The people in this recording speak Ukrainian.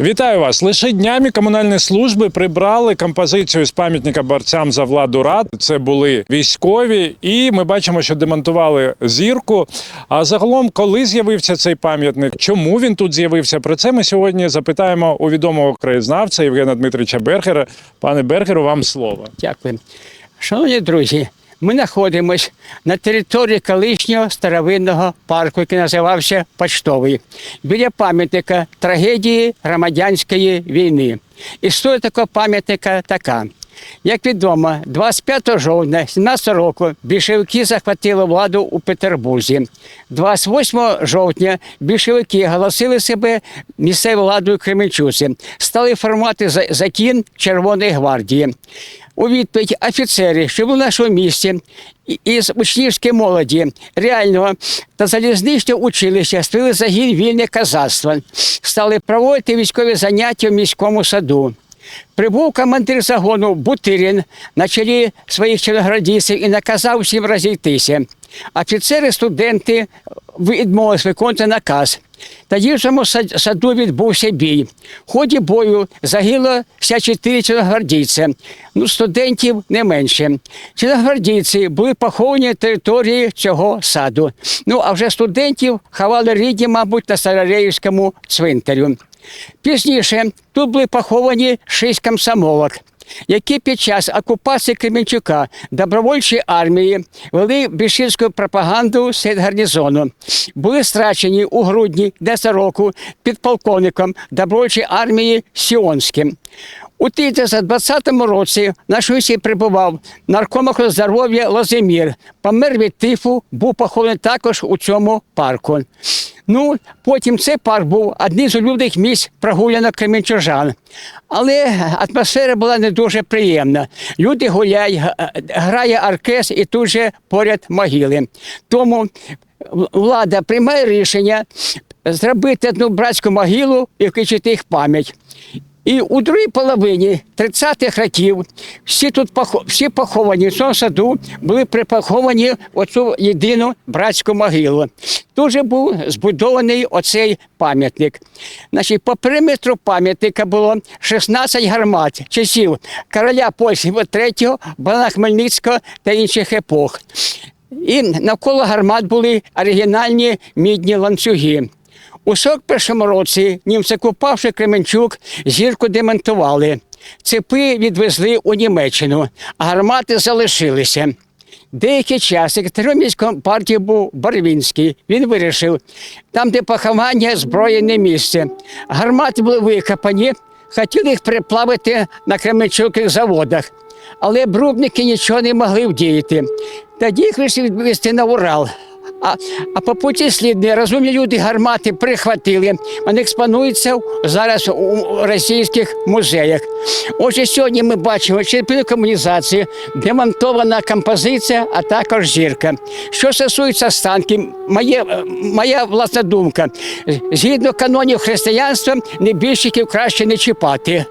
Вітаю вас! Лише днями комунальні служби прибрали композицію з пам'ятника борцям за владу рад. Це були військові, і ми бачимо, що демонтували зірку. А загалом, коли з'явився цей пам'ятник, чому він тут з'явився? Про це ми сьогодні запитаємо у відомого краєзнавця Євгена Дмитрича Бергера. Пане Бергеру, вам слово. Дякую. Шановні друзі, ми знаходимося на території колишнього старовинного парку, який називався Почтовий, біля пам'ятника трагедії громадянської війни. Історія такого пам'ятника така. Як відомо, 25 жовтня 17 року більшовики захватили владу у Петербурзі. 28 жовтня більшовики оголосили себе місцевою владою Кременчуці, стали формувати закін Червоної гвардії. У відповідь офіцери, що були в нашому місті, із учнівської молоді реального та залізничного училища створили загін вільне казацтво, стали проводити військові заняття в міському саду. Прибув командир загону Бутирін на чолі своїх чорноградійців і наказав всім розійтися. Офіцери, студенти відмовились виконувати наказ. Тоді в цьому саду відбувся бій. В ході бою загинуло 54 чорногвардійці, ну, студентів не менше. Чорногвардійці були поховані на території цього саду. Ну, а вже студентів ховали рідні, мабуть, на Старореївському цвинтарю. Пізніше тут були поховані шість комсомолок, які під час окупації Кременчука добровольчої армії вели більшинську пропаганду серед гарнізону. Були страчені у грудні 10 року підполковником добровольчої армії Сіонським. У 1920 році на Шуйсі прибував наркомах здоров'я Лозимір. Помер від тифу, був похований також у цьому парку. Ну, потім цей парк був одним з улюблених місць прогулянок кременчужан. Але атмосфера була не дуже приємна. Люди гуляють, грає оркестр і тут же поряд могили. Тому влада приймає рішення зробити одну братську могилу і включити їх пам'ять. І у другій половині 30-х років всі тут всі поховані в цьому саду були припоховані в оцю єдину братську могилу. Тут же був збудований оцей пам'ятник. Значить, по периметру пам'ятника було 16 гармат часів короля польського III, Богдана Хмельницького та інших епох. І навколо гармат були оригінальні мідні ланцюги. У 41-му році німці купавши Кременчук, зірку демонтували. Цепи відвезли у Німеччину, а гармати залишилися. Деякий час секретарем міської партії був Барвінський. Він вирішив, там, де поховання, зброї не місце. Гармати були викопані, хотіли їх переплавити на Кременчуких заводах. Але брубники нічого не могли вдіяти. Тоді їх вирішили відвезти на Урал. А, а по путі слідні розумні люди гармати прихватили. Вони експонуються зараз у російських музеях. Отже, сьогодні ми бачимо через комунізацію, демонтована композиція, а також зірка. Що стосується останків, моє, е, моя власна думка. Згідно канонів християнства, небіжчиків краще не чіпати.